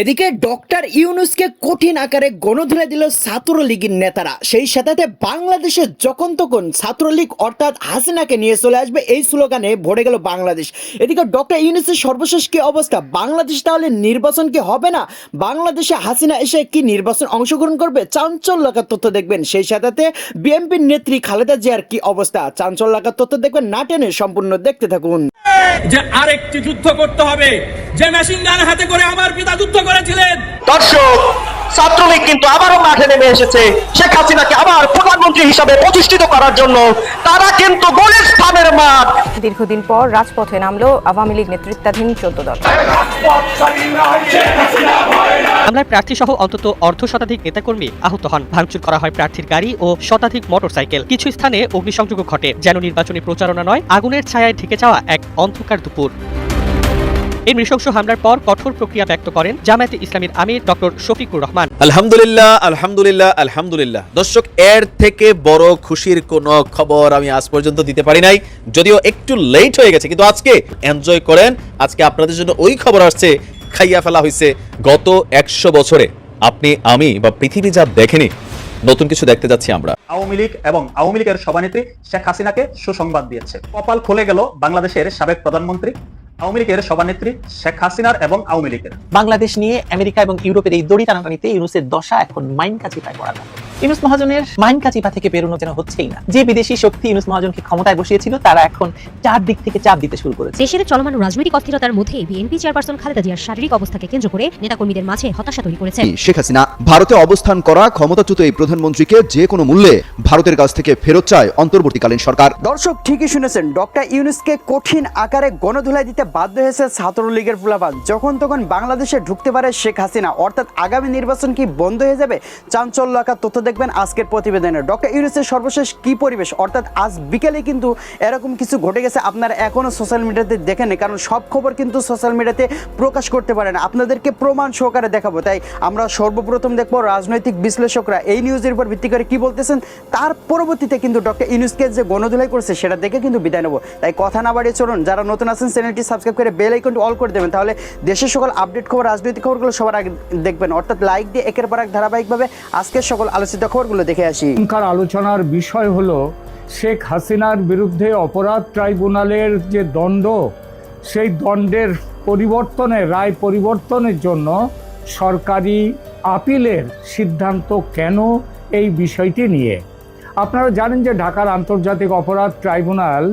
এদিকে ডক্টর ইউনুসকে কঠিন আকারে গণধরে দিল ছাত্রলীগের নেতারা। সেই সাথে বাংলাদেশে যখন তখন ছাত্রলীগ অর্থাৎ হাসিনাকে নিয়ে চলে আসবে এই স্লোগানে ভরে গেল বাংলাদেশ। এদিকে ডক্টর ইউনুসের সর্বশেষ কি অবস্থা? বাংলাদেশ তাহলে নির্বাচন কি হবে না? বাংলাদেশে হাসিনা এসে কি নির্বাচন অংশগ্রহণ করবে? চাঞ্চল্যকার তথ্য দেখবেন। সেই সাথে বিএনপির নেত্রী খালেদা জিয়ার কি অবস্থা? চাঞ্চল্যকার তথ্য দেখবেন না টেনে সম্পূর্ণ দেখতে থাকুন। যে আরেকটি যুদ্ধ করতে হবে, যে মেশিন গান হাতে করে আমার পিতা যুদ্ধ করেছিলেন। দর্শক ছাত্রলীগ কিন্তু আবারও মাঠে নেমে এসেছে। শেখ হাসিনাকে আবার প্রধানমন্ত্রী হিসাবে প্রতিষ্ঠিত করার জন্য। তারা কিন্তু গুলিস্তানের মাঠ। দীর্ঘদিন পর রাজপথে নামলো আওয়ামী লীগ নেতৃত্বাধীন চোদ্দ দল। হামলায় প্রার্থী সহ অন্তত অর্ধ শতাধিক নেতাকর্মী আহত হন। ভাঙচুর করা হয় প্রার্থীর গাড়ি ও শতাধিক মোটরসাইকেল। কিছু স্থানে অগ্নিসংযোগ ঘটে। যেন নির্বাচনী প্রচারণা নয় আগুনের ছায়ায় ঢেকে যাওয়া এক অন্ধকার দুপুর। এই নৃশংস হামলার পর কঠোর প্রক্রিয়া ব্যক্ত করেন জামায়াতে ইসলামীর আমির ডক্টর শফিকুর রহমান। আলহামদুলিল্লাহ আলহামদুলিল্লাহ আলহামদুলিল্লাহ। দর্শক এর থেকে বড় খুশির কোনো খবর আমি আজ পর্যন্ত দিতে পারি নাই। যদিও একটু লেট হয়ে গেছে কিন্তু আজকে এনজয় করেন। আজকে আপনাদের জন্য ওই খবর আসছে খাইয়া ফেলা হয়েছে গত একশো বছরে আপনি আমি বা পৃথিবী যা দেখেনি নতুন কিছু দেখতে যাচ্ছি আমরা। আওয়ামী লীগ এবং আওয়ামী লীগের সভানেত্রী শেখ হাসিনাকে সুসংবাদ দিয়েছে। কপাল খুলে গেল বাংলাদেশের সাবেক প্রধানমন্ত্রী আওয়ামী লীগের সভানেত্রী শেখ হাসিনার এবং আওয়ামী লীগের। বাংলাদেশ নিয়ে আমেরিকা এবং ইউরোপের এই দড়ি টানাটানিতে ইউনুসের দশা এখন মাইন কাচিপায় পড়া গেল ইউনুস মহাজনের মাইন কাচিপা থেকে বেরোনো যেন হচ্ছেই না। যে বিদেশি শক্তি ইউনুস মহাজনকে ক্ষমতায় বসিয়েছিল তারা এখন চার দিক থেকে চাপ দিতে শুরু করেছে। দেশের চলমান রাজনৈতিক অস্থিরতার মধ্যে বিএনপি চেয়ারপারসন খালেদা জিয়ার শারীরিক অবস্থাকে কেন্দ্র করে নেতাকর্মীদের মাঝে হতাশা তৈরি করেছে। শেখ হাসিনা ভারতে অবস্থান করা ক্ষমতাচ্যুত এই প্রধানমন্ত্রীকে যে কোনো মূল্যে ভারতের কাছ থেকে ফেরত চায় অন্তর্বর্তীকালীন সরকার। দর্শক ঠিকই শুনেছেন ডক্টর ইউনুসকে কঠিন আকারে গণধুলাই দিতে বাধ্য হয়েছে ছাত্রলীগের ফুলাবাদ যখন তখন বাংলাদেশে ঢুকতে পারে শেখ হাসিনা অর্থাৎ আগামী নির্বাচন কি বন্ধ হয়ে যাবে? চাঞ্চল্য আকার তথ্য দেখবেন আজকের প্রতিবেদনে। ডক্টর ইউনুসের সর্বশেষ কি পরিবেশ? অর্থাৎ আজ বিকেলে কিন্তু এরকম কিছু ঘটে গেছে, আপনারা এখনও সোশ্যাল মিডিয়াতে দেখেন কারণ সব খবর কিন্তু সোশ্যাল মিডিয়াতে প্রকাশ করতে পারে না। আপনাদেরকে প্রমাণ সহকারে দেখাবো। তাই আমরা সর্বপ্রথম দেখব রাজনৈতিক বিশ্লেষকরা এই নিউজের উপর ভিত্তি করে কি বলতেছেন। তার পরবর্তীতে কিন্তু ডক্টর ইউনুসকে যে গণধুলাই করছে, সেটা দেখে কিন্তু বিদায় নেব। তাই কথা না বাড়িয়ে চলুন, যারা নতুন আছেন চ্যানেলটি সাবস্ক্রাইব করে বেল আইকনটি অল করে দেবেন। তাহলে দেশের সকল আপডেট খবর, রাজনৈতিক খবরগুলো সবার আগে দেখবেন। অর্থাৎ লাইক দিয়ে একের পর এক ধারাবাহিকভাবে আজকের সকল আলোচিত খবরগুলো দেখে আসি। এখনকার আলোচনার বিষয় হলো, শেখ হাসিনার বিরুদ্ধে অপরাধ ট্রাইব্যুনালের যে দণ্ড, সেই দণ্ডের পরিবর্তনের রায় পরিবর্তনের জন্য সরকারি আপিলের সিদ্ধান্ত কেন এই বিষয়টি নিয়ে? আপনারা জানেন যে ঢাকার আন্তর্জাতিক অপরাধ ট্রাইব্যুনাল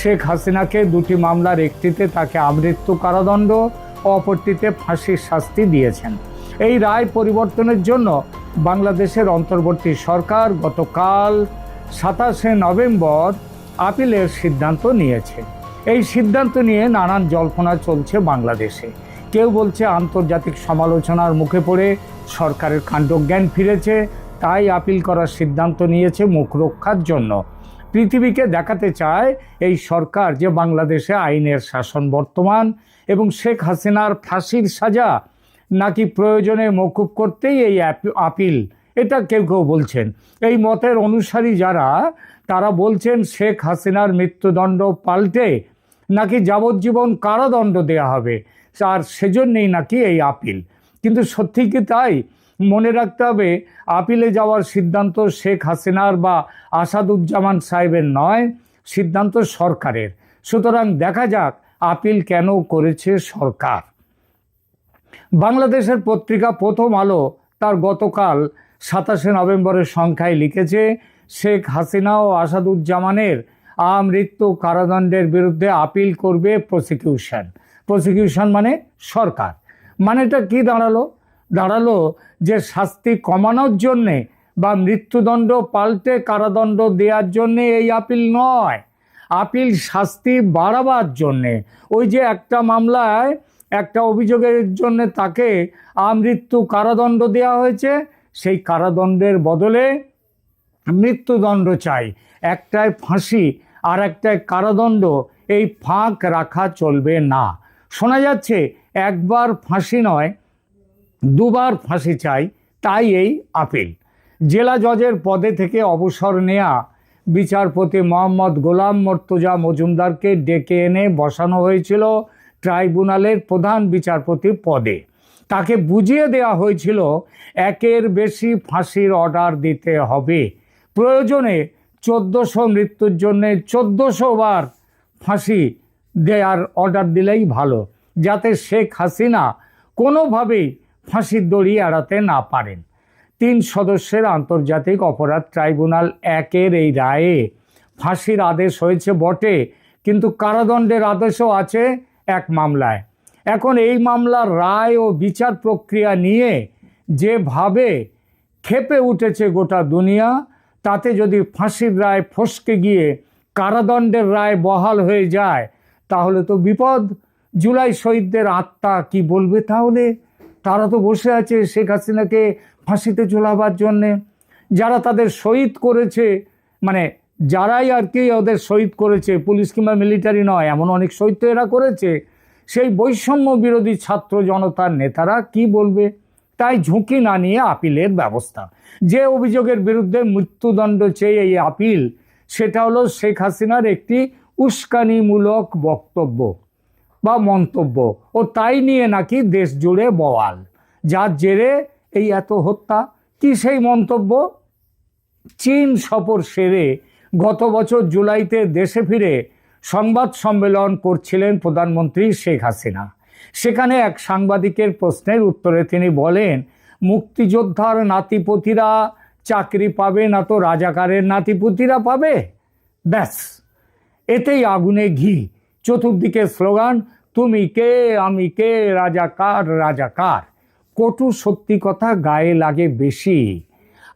শেখ হাসিনাকে দুটি মামলার একটিতে তাকে আমৃত্যু কারাদণ্ড, অপরটিতে ফাঁসির শাস্তি দিয়েছেন। এই রায় পরিবর্তনের জন্য বাংলাদেশের অন্তর্বর্তী সরকার গতকাল সাতাশে নভেম্বর আপিলের সিদ্ধান্ত নিয়েছে। এই সিদ্ধান্ত নিয়ে নানান জল্পনা চলছে বাংলাদেশে। কেউ বলছে আন্তর্জাতিক সমালোচনার মুখে পড়ে সরকারের কাণ্ডজ্ঞান ফিরেছে, তাই আপিল করার সিদ্ধান্ত নিয়েছে মুখ রক্ষার জন্য। পৃথিবীকে দেখাতে চায় এই সরকার যে বাংলাদেশে আইনের শাসন বর্তমান এবং শেখ হাসিনার ফাঁসির সাজা নাকি প্রয়োজনে মকুব করতেই এই আপিল? এটা কেউ কেউ বলছেন। এই মতের অনুসারী যারা, তারা বলছেন শেখ হাসিনার মৃত্যুদণ্ড পাল্টে নাকি যাবজ্জীবন কারাদণ্ড দেয়া হবে, আর সেজন্যেই নাকি এই আপিল। কিন্তু সত্যি কি তাই? মনে রাখতে হবে, আপিলে যাওয়ার সিদ্ধান্ত শেখ হাসিনার বা আসাদুজ্জামান সাহেবের নয়, সিদ্ধান্ত সরকারের। সুতরাং দেখা যাক আপিল কেন করেছে সরকার। বাংলাদেশের পত্রিকা প্রথম আলো তার গতকাল সাতাশে নভেম্বরের সংখ্যায় লিখেছে, শেখ হাসিনা ও আসাদুজ্জামানের আমৃত্যু কারাদণ্ডের বিরুদ্ধে আপিল করবে প্রসিকিউশন প্রসিকিউশন মানে সরকার। মানেটা কি দাঁড়াল? দাঁড়াল যে শাস্তি কমানোর জন্যে বা মৃত্যুদণ্ড পাল্টে কারাদণ্ড দেওয়ার জন্যে এই আপিল নয়। আপিল শাস্তি বাড়াবার জন্যে। ওই যে একটা মামলায় একটা অভিযোগের জন্য তাকে আমৃত্যু কারাদণ্ড দেওয়া হয়েছে। সেই কারাদণ্ডের বদলে মৃত্যুদণ্ড চাই। একটায় ফাঁসি আর একটায় কারাদণ্ড। এই ফাঁক রাখা চলবে না। শোনা যাচ্ছে, একবার ফাঁসি নয়, দুবার ফাঁসি চাই, তাই এই আপিল। জেলা জজের পদে থেকে অবসর নেয়া বিচারপতি মোহাম্মদ গোলাম মর্তজা মজুমদারকে ডেকে এনে বসানো হয়েছিল। ট্রাইব্যুনালের প্রধান বিচারপতি পদে। তাকে বুঝিয়ে দেওয়া হয়েছিল, একের বেশি ফাঁসির অর্ডার দিতে হবে। প্রয়োজনে চোদ্দোশো মৃত্যুর জন্য চোদ্দোশো বার ফাঁসি দেওয়ার অর্ডার দিলেই ভালো, যাতে শেখ হাসিনা কোনোভাবেই ফাঁসির দড়ি এড়াতে না পারেন। তিন সদস্যের আন্তর্জাতিক অপরাধ ট্রাইব্যুনাল একের এই রায়ে ফাঁসির আদেশ হয়েছে বটে, কিন্তু কারাদণ্ডের আদেশও আছে। এক মামলায়। এখন এই মামলার রায় ও বিচার প্রক্রিয়া নিয়ে যেভাবে খেপে উঠেছে গোটা দুনিয়া, তাতে যদি ফাঁসির রায় ফসকে গিয়ে কারাদণ্ডের রায় বহাল হয়ে যায়, তাহলে তো বিপদ। জুলাই শহীদদের আত্মা কি বলবে তাহলে? তারা তো বসে আছে শেখ হাসিনাকে ফাঁসিতে ঝোলাবার জন্যে। যারা তাদের শহীদ করেছে মানে যারাই আর কি ওদের শহীদ করেছে, পুলিশ কিংবা মিলিটারি নয়, এমন অনেক শহীদ তো এরা করেছে, সেই বৈষম্য বিরোধী ছাত্র জনতার নেতারা কি বলবে? তাই ঝুঁকি না নিয়ে আপিলের ব্যবস্থা। যে অভিযোগের বিরুদ্ধে মৃত্যুদণ্ড চেয়ে এই আপিল, সেটা হলো শেখ হাসিনার একটি উস্কানিমূলক বক্তব্য বা মন্তব্য, ও তাই নিয়ে নাকি দেশ জুড়ে বওয়াল। যার জেরে এই এত হত্যা, কি সেই মন্তব্য? চীন সফর সেরে গত বছর জুলাইতে দেশে ফিরে সংবাদ সম্মেলন করছিলেন প্রধানমন্ত্রী শেখ হাসিনা। সেখানে এক সাংবাদিকের প্রশ্নের উত্তরে তিনি বলেন, মুক্তিযোদ্ধার নাতিপতিরা চাকরি পাবে না তো রাজাকারের নাতিপুতিরা পাবে? ব্যাস, এতেই আগুনে ঘি। চতুর্দিকে স্লোগান, তুমি কে, আমি কে, রাজাকার রাজাকার। কটু সত্যি কথা গায়ে লাগে বেশি।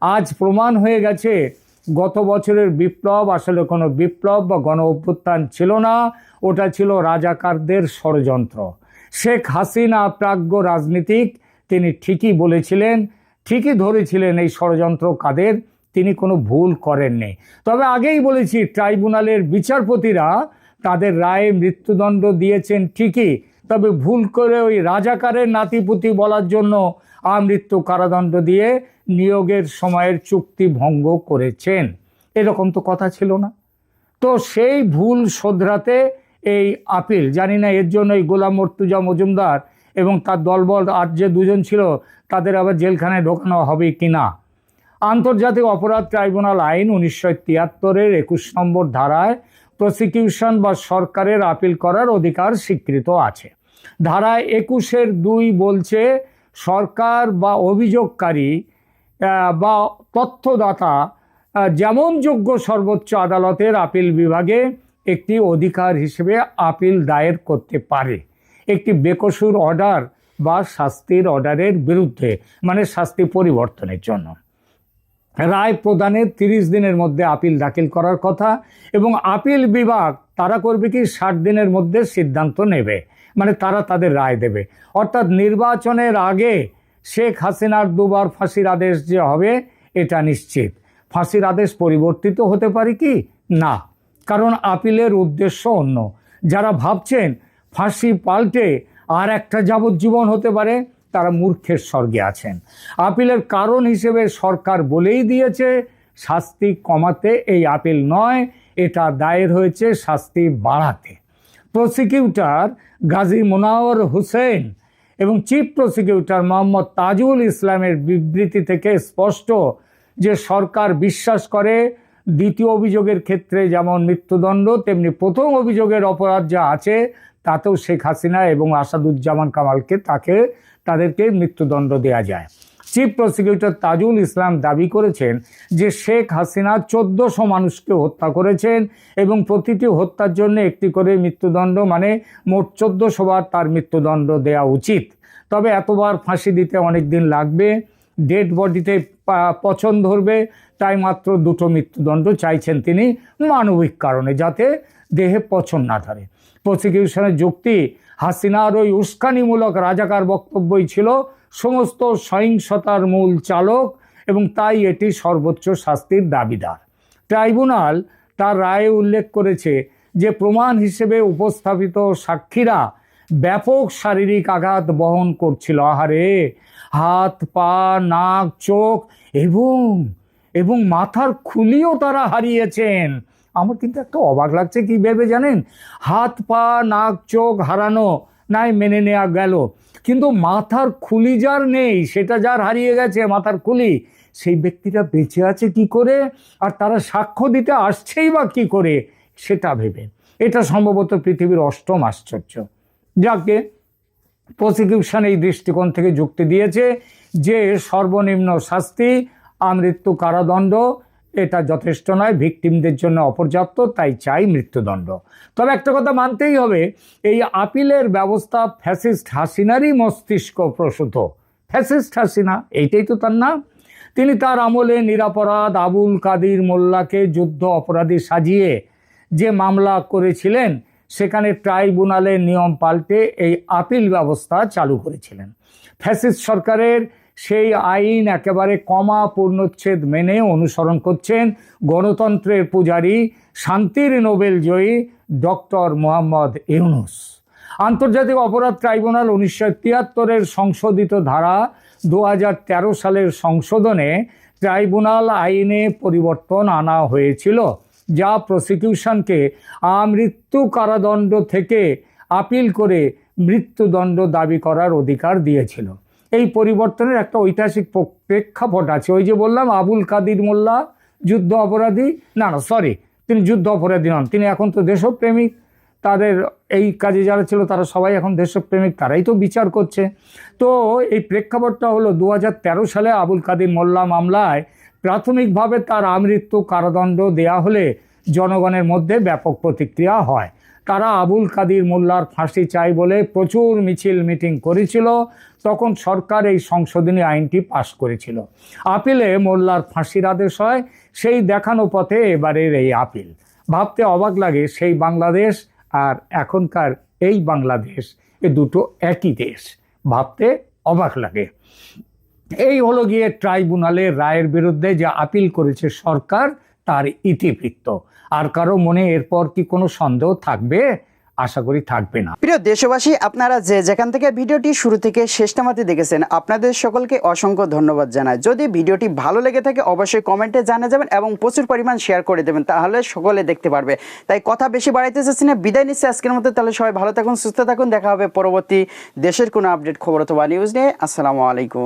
আজ প্রমাণ হয়ে গেছে গত বছরের বিপ্লব আসলে কোনো বিপ্লব বা গণ অভ্যুত্থান ছিল না, ওটা ছিল রাজাকারদের ষড়যন্ত্র। শেখ হাসিনা প্রাজ্ঞ রাজনীতিক, তিনি ঠিকই বলেছিলেন, ঠিকই ধরেছিলেন এই ষড়যন্ত্র কাদের, তিনি কোনো ভুল করেননি। তবে আগেই বলেছি, ট্রাইব্যুনালের বিচারপতিরা তাদের রায়ে মৃত্যুদণ্ড দিয়েছেন ঠিকই, তবে ভুল করে ওই রাজাকারের নাতিপুতি বলার জন্য আমৃত্যু কারাদণ্ড দিয়ে নিয়োগের সময়ের চুক্তি ভঙ্গ করেছেন। এরকম তো কথা ছিল না। তো সেই ভুল শোধরাতে এই আপিল, জানি না এর জন্য এই গোলাম মর্তুজা মজুমদার এবং তার দলবল আর যে দুজন ছিল, তাদের আবার জেলখানায় ঢোকানো হবে কি না? আন্তর্জাতিক অপরাধ ট্রাইব্যুনাল আইন উনিশশো তিয়াত্তরের একুশ নম্বর ধারায় প্রসিকিউশন বা সরকারের আপিল করার অধিকার স্বীকৃত আছে। ধারায় একুশের দুই বলছে সরকার বা অভিযোগকারী বা তথ্যদাতা যেমন যোগ্য সর্বোচ্চ আদালতের আপিল বিভাগে একটি অধিকার হিসেবে আপিল দায়ের করতে পারে। একটি বেকসুর অর্ডার বা শাস্তির অর্ডারের বিরুদ্ধে মানে শাস্তি পরিবর্তনের জন্য। রায় প্রদানের তিরিশ দিনের মধ্যে আপিল দাখিল করার কথা এবং আপিল বিভাগ তারা করবে কি ষাট দিনের মধ্যে সিদ্ধান্ত নেবে। মানে তারা তাদের রায় দেবে। অর্থাৎ নির্বাচনের আগে শেখ হাসিনার দুবার ফাঁসির আদেশ যে হবে, এটা নিশ্চিত। ফাঁসির আদেশ পরিবর্তিত হতে পারে কি? না। কারণ আপিলের উদ্দেশ্য অন্য। যারা ভাবছেন ফাঁসি পাল্টে আর একটা যাবজ্জীবন হতে পারে, তারা মূর্খের স্বর্গে আছেন। আপিলের কারণ হিসেবে সরকার বলেই দিয়েছে, শাস্তি কমাতে এই আপিল নয়, এটা দায়ের হয়েছে শাস্তি বাড়াতে। প্রসিকিউটর গাজী মোনাওয়ার হোসেন এবং চিফ প্রসিকিউটর মোহাম্মদ তাজুল ইসলামের বিবৃতি থেকে স্পষ্ট যে সরকার বিশ্বাস করে, দ্বিতীয় অভিযোগের ক্ষেত্রে যেমন মৃত্যুদণ্ড, তেমনি প্রথম অভিযোগের অপরাধ যা আছে তাতেও শেখ হাসিনা এবং আসাদুজ্জামান কামালকে তাকে, তাদেরকে মৃত্যুদণ্ড দেওয়া যায়। চিফ প্রসিকিউটর তাজুল ইসলাম দাবি করেছেন যে শেখ হাসিনা চোদ্দোশো মানুষকে হত্যা করেছেন এবং প্রতিটি হত্যার জন্য একটি করে মৃত্যুদণ্ড মানে মোট চোদ্দোশো বার তার মৃত্যুদণ্ড দেওয়া উচিত। তবে এতবার ফাঁসি দিতে অনেক দিন লাগবে, ডেড বডিতে পছন্দ ধরবে, তাই মাত্র দুটো মৃত্যুদণ্ড চাইছেন তিনি মানবিক কারণে, যাতে দেহে পছন না ধরে। প্রসিকিউশনের যুক্তি, হাসিনার ওই উস্কানিমূলক রাজাকার বক্তব্যই ছিল সমস্ত সহিংসতার মূল চালক এবং তাই এটি সর্বোচ্চ শাস্তির দাবিদার। ট্রাইব্যুনাল তার রায়ে উল্লেখ করেছে যে প্রমাণ হিসেবে উপস্থাপিত সাক্ষীরা ব্যাপক শারীরিক আঘাত বহন করছিল। আহারে, হাত, পা, নাক, চোখ এবং এবং মাথার খুলিও তারা হারিয়েছেন। আমার কিন্তু একটা অবাক লাগছে কি ভেবে জানেন? হাত, পা, নাক, চোখ হারানো নাই, মেনে নেওয়া গেল। কিন্তু মাথার খুলি যার নেই, সেটা যার হারিয়ে গেছে, মাথার খুলি, সেই ব্যক্তিটা বেঁচে আছে কি করে? আর তারা সাক্ষ্য দিতে আসছেই বা কি করে? সেটা ভেবে। এটা সম্ভবত পৃথিবীর অষ্টম আশ্চর্য। যাকে প্রসিকিউশন এই দৃষ্টিকোণ থেকে যুক্তি দিয়েছে যে সর্বনিম্ন শাস্তি, আমৃত্যু কারাদণ্ড এটা যথেষ্ট নয়, ভিকটিমদের জন্য অপর্যাপ্ত, তাই চাই মৃত্যুদণ্ড। তবে একটা কথা মানতেই হবে, এই আপিলের ব্যবস্থা ফ্যাসিস্ট হাসিনারই মস্তিষ্ক প্রসূত। ফ্যাসিস্ট হাসিনা, এইটাই তো তার নাম। তিনি তার আমলে নিরাপরাধ আবুল কাদির মোল্লাকে যুদ্ধ অপরাধী সাজিয়ে যে মামলা করেছিলেন, সেখানে ট্রাইব্যুনালের নিয়ম পাল্টে এই আপিল ব্যবস্থা চালু করেছিলেন। ফ্যাসিস্ট সরকারের সেই আইন একেবারে কমা পূর্ণচ্ছেদ মেনে অনুসরণ করছেন গণতন্ত্রের পূজারী শান্তির নোবেল জয়ী ডক্টর মোহাম্মদ ইউনুস। আন্তর্জাতিক অপরাধ ট্রাইব্যুনাল উনিশশো তিয়াত্তরের সংশোধিত ধারা দু হাজার তেরো সালের সংশোধনে ট্রাইব্যুনাল আইনে পরিবর্তন আনা হয়েছিল, যা প্রসিকিউশনকে আমৃত্যু কারাদণ্ড থেকে আপিল করে মৃত্যুদণ্ড দাবি করার অধিকার দিয়েছিল। এই পরিবর্তনের একটা ঐতিহাসিক প্রেক্ষাপট আছে। ওই যে বললাম, আবুল কাদির মোল্লা যুদ্ধ অপরাধী। না না সরি তিনি যুদ্ধ অপরাধী নন। তিনি এখন তো দেশপ্রেমিক। তাদের এই কাজে যারা ছিল, তারা সবাই এখন দেশপ্রেমিক, তারাই তো বিচার করছে। তো এই প্রেক্ষাপটটা হলো দু হাজার তেরো সালে আবুল কাদির মোল্লা মামলায় প্রাথমিকভাবে তার আমৃত্যু কারাদণ্ড দেয়া হলে জনগণের মধ্যে ব্যাপক প্রতিক্রিয়া হয়। তারা আবুল কাদির মোল্লার ফাঁসি চাই বলে প্রচুর মিছিল মিটিং করেছিল। তখন সরকার এই সংশোধনী আইনটি পাশ করেছিল। আপিলে মোল্লার ফাঁসির আদেশ হয়, সেই দেখানো পথে এবারের এই আপিল। ভাবতে অবাক লাগে সেই বাংলাদেশ আর এখনকার এই বাংলাদেশ, এ দুটো একই দেশ। ভাবতে অবাক লাগে। এই হলো গিয়ে ট্রাইব্যুনালের রায়ের বিরুদ্ধে যে আপিল করেছে সরকার, তার ইতিবৃত্ত। আর কারও মনে এরপর কি কোনো সন্দেহ থাকবে? আশা করি থাকবে না। প্রিয় দেশবাসী, আপনারা যে যেখান থেকে ভিডিওটি শুরু থেকে শেষটামাতে দেখেছেন, আপনাদের সকলকে অসংখ্য ধন্যবাদ জানাই। যদি ভিডিওটি ভালো লেগে থাকে, অবশ্যই কমেন্টে জানা যাবেন এবং প্রচুর পরিমাণ শেয়ার করে দেবেন, তাহলে সকলে দেখতে পারবে। তাই কথা বেশি বাড়াইতে চাচ্ছি না, বিদায় নিচ্ছে আজকের মতো। তাহলে সবাই ভালো থাকুন, সুস্থ থাকুন, দেখা হবে পরবর্তী দেশের কোনো আপডেট খবর অথবা নিউজ নিয়ে। আসসালামু আলাইকুম।